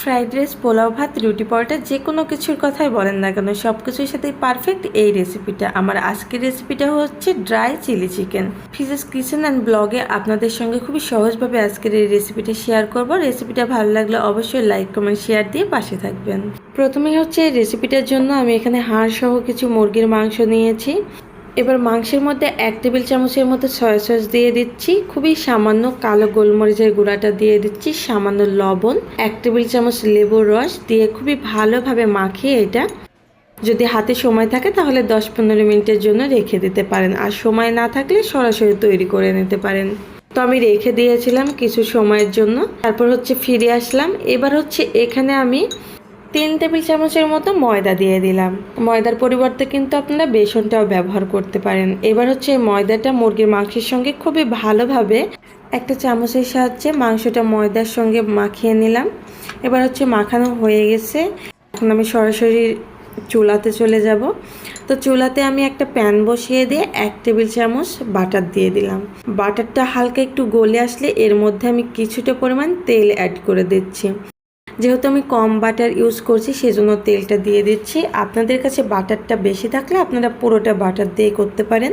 Fried rice, pulao ভাত, রুটি পরোটা যে কোনো কিছুর কথাই বলেন না কেন সব কিছুর সাথেই পারফেক্ট এই রেসিপিটা আমার আজকের রেসিপিটা হচ্ছে ড্রাই চিলি চিকেন ফিজেস কিচেন অ্যান্ড ব্লগে আপনাদের সঙ্গে খুবই সহজভাবে আজকের এই রেসিপিটা শেয়ার করব। রেসিপিটা ভালো লাগলে অবশ্যই লাইক কমেন্ট শেয়ার দিয়ে পাশে থাকবেন। প্রথমে হচ্ছে এই রেসিপিটার জন্য আমি এখানে হাড় সহ কিছু মুরগির মাংস নিয়েছি। এবার মাংসের মধ্যে এক টেবিল চামচের মতো সয়া সস দিয়ে দিচ্ছি। খুবই সামান্য কালো গোলমরিচের গুঁড়াটা দিয়ে দিচ্ছি, সামান্য লবণ, এক টেবিল চামচ লেবুর রস দিয়ে খুবই ভালোভাবে মাখিয়ে এটা। যদি হাতে সময় থাকে তাহলে দশ পনেরো মিনিটের জন্য রেখে দিতে পারেন। আর সময় না থাকলে সরাসরি তৈরি করে নিতে পারেন। তো আমি রেখে দিয়েছিলাম কিছু সময়ের জন্য। তারপর হচ্ছে ফিরে আসলাম। এবার হচ্ছে এখানে আমি তিন টেবিল চামচের মতো ময়দা দিয়ে দিলাম। ময়দার পরিবর্তে কিন্তু আপনারা বেসনটাও ব্যবহার করতে পারেন। এবার হচ্ছে ময়দাটা মুরগির মাংসের সঙ্গে খুবই ভালোভাবে একটা চামচের সাহায্যে মাংসটা ময়দার সঙ্গে মাখিয়ে নিলাম। এবার হচ্ছে মাখানো হয়ে গেছে। এখন আমি সরাসরি চুলাতে চলে যাব। তো চুলাতে আমি একটা প্যান বসিয়ে দিয়ে এক টেবিল চামচ বাটার দিয়ে দিলাম। বাটারটা হালকা একটু গলে আসলে এর মধ্যে আমি কিছুটা পরিমাণ তেল অ্যাড করে দিচ্ছি। যেহেতু আমি কম বাটার ইউজ করছি, সেজন্য তেলটা দিয়ে দিচ্ছি। আপনাদের কাছে বাটারটা বেশি থাকলে আপনারা পুরোটা বাটার দিয়ে করতে পারেন।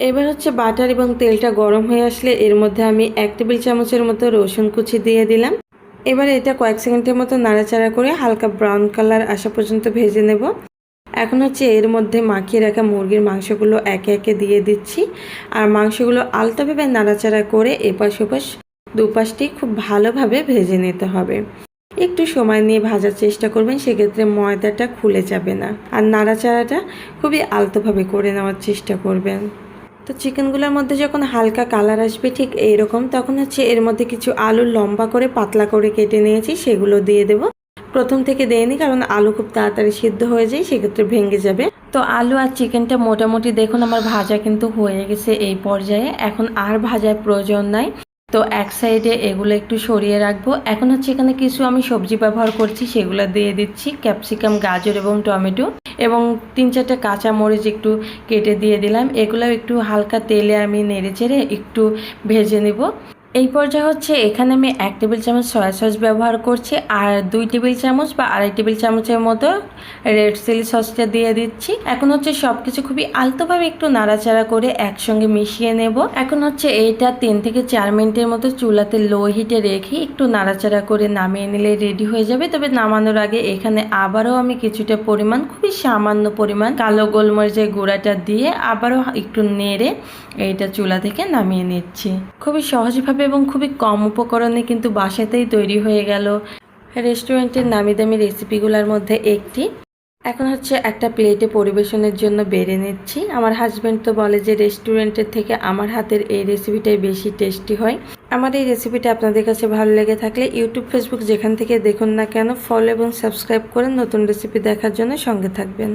এবার হচ্ছে বাটার এবং তেলটা গরম হয়ে আসলে এর মধ্যে আমি এক টেবিল চামচের মতো রসুন কুচি দিয়ে দিলাম। এবার এটা কয়েক সেকেন্ডের মতো নাড়াচাড়া করে হালকা ব্রাউন কালার আসা পর্যন্ত ভেজে নেব। এখন হচ্ছে এর মধ্যে মাখিয়ে রাখা মুরগির মাংসগুলো একে একে দিয়ে দিচ্ছি। আর মাংসগুলো আলতোভাবে নাড়াচাড়া করে এপাশ ওপাশ দুপাশটি খুব ভালোভাবে ভেজে নিতে হবে। একটু সময় নিয়ে ভাজার চেষ্টা করবেন, সেক্ষেত্রে ময়দাটা খুলে যাবে না। আর নাড়াচাড়াটা খুবই আলতোভাবে করে নেওয়ার চেষ্টা করবেন। তো চিকেনগুলোর মধ্যে যখন হালকা কালার আসবে ঠিক এইরকম, তখন হচ্ছে এর মধ্যে কিছু আলু লম্বা করে পাতলা করে কেটে নিয়েছি, সেগুলো দিয়ে দেব। প্রথম থেকে দেয়নি কারণ আলু খুব তাড়াতাড়ি সিদ্ধ হয়ে যায়, সেক্ষেত্রে ভেঙে যাবে। তো আলু আর চিকেনটা মোটামুটি দেখুন, আমার ভাজা কিন্তু হয়ে গেছে এই পর্যায়ে। এখন আর ভাজার প্রয়োজন নাই। তো এক সাইডে এগুলো একটু সরিয়ে রাখব। এখন হচ্ছে এখানে কিছু আমি সবজি ব্যবহার করছি, সেগুলো দিয়ে দিচ্ছি, ক্যাপসিকাম, গাজর এবং টমেটো এবং তিন চারটে কাঁচা মরিচ একটু কেটে দিয়ে দিলাম। এগুলো একটু হালকা তেলে আমি নেড়ে চেড়ে একটু ভেজে নেব। এই পর্যায়ে হচ্ছে এখানে আমি এক টেবিল চামচ সয়া সস ব্যবহার করছি, আর দুই টেবিল চামচ বা আড়াই টেবিল চামচের মতো রেড চিলি সসটা দিয়ে দিচ্ছি। এখন হচ্ছে সব কিছু খুবই আলতোভাবে একটু নাড়াচাড়া করে একসঙ্গে মিশিয়ে নেব। এখন হচ্ছে এইটা তিন থেকে চার মিনিটের মতো চুলাতে লো হিটে রেখে একটু নাড়াচাড়া করে নামিয়ে নিলে রেডি হয়ে যাবে। তবে নামানোর আগে এখানে আবারও আমি কিছুটা পরিমাণ, খুবই সামান্য পরিমাণ কালো গোলমরিচের গুঁড়াটা দিয়ে আবারও একটু নেড়ে এইটা চুলা থেকে নামিয়ে নিচ্ছি। খুবই সহজভাবে এবং খুবই কম উপকরণে কিন্তু বাসাতেই তৈরি হয়ে গেল। রেস্টুরেন্টের নামি দামি রেসিপিগুলোর মধ্যে একটি। এখন হচ্ছে একটা প্লেটে পরিবেশনের জন্য বেড়ে নিচ্ছি। আমার হাজব্যান্ড তো বলে যে রেস্টুরেন্টের থেকে আমার হাতের এই রেসিপিটাই বেশি টেস্টি হয়। আমার এই রেসিপিটা আপনাদের কাছে ভালো লেগে থাকলে ইউটিউব, ফেসবুক যেখান থেকে দেখুন না কেন, ফলো এবং সাবস্ক্রাইব করে নতুন রেসিপি দেখার জন্য সঙ্গে থাকবেন।